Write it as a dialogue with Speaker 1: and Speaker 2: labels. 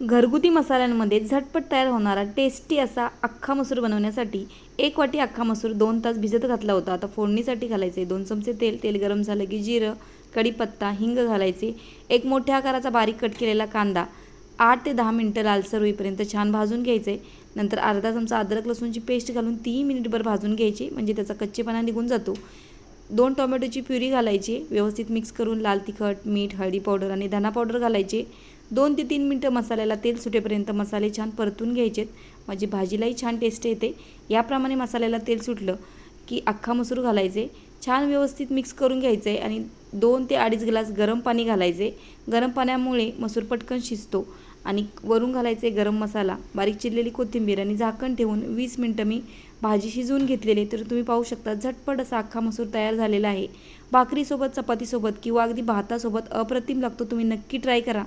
Speaker 1: घरगुती मसाल्यांमध्ये झटपट तयार होणारा टेस्टी असा अख्खा मसूर बनवण्यासाठी एक वाटी अख्खा मसूर दोन तास भिजत घातला होता. आता फोडणीसाठी घालायचे. दोन चमचे तेल तेल गरम झालं की जिरं कढीपत्ता हिंग घालायचे. एक मोठ्या आकाराचा बारीक कट केलेला कांदा आठ ते दहा मिनटं लालसर होईपर्यंत छान भाजून घ्यायचे. नंतर अर्धा चमचा अद्रक लसूणची पेस्ट घालून तीही मिनिटभर भाजून घ्यायची. म्हणजे त्याचा कच्चेपणा निघून जातो. दोन टोमॅटोची प्युरी घालायची व्यवस्थित मिक्स करून लाल तिखट मीठ हळदी पावडर आणि धना पावडर घालायचे. दोन ते तीन मिनटं मसाल्याला तेल सुटेपर्यंत मसाले छान परतून घ्यायचेत. म्हणजे भाजीलाही छान टेस्ट येते. याप्रमाणे मसाल्याला तेल सुटलं की अख्खा मसूर घालायचे छान व्यवस्थित मिक्स करून घ्यायचं आहे आणि दोन ते अडीच ग्लास गरम पाणी घालायचे. गरम पाण्यामुळे मसूर पटकन शिजतो आणि वरून घालायचे गरम मसाला बारीक चिरलेली कोथिंबीर आणि झाकण ठेवून वीस मिनटं मी भाजी शिजवून घेतलेली तर तुम्ही पाहू शकता झटपट असा अख्खा मसूर तयार झालेला आहे. भाकरीसोबत चपातीसोबत किंवा अगदी भातासोबत अप्रतिम लागतो तुम्ही नक्की ट्राय करा.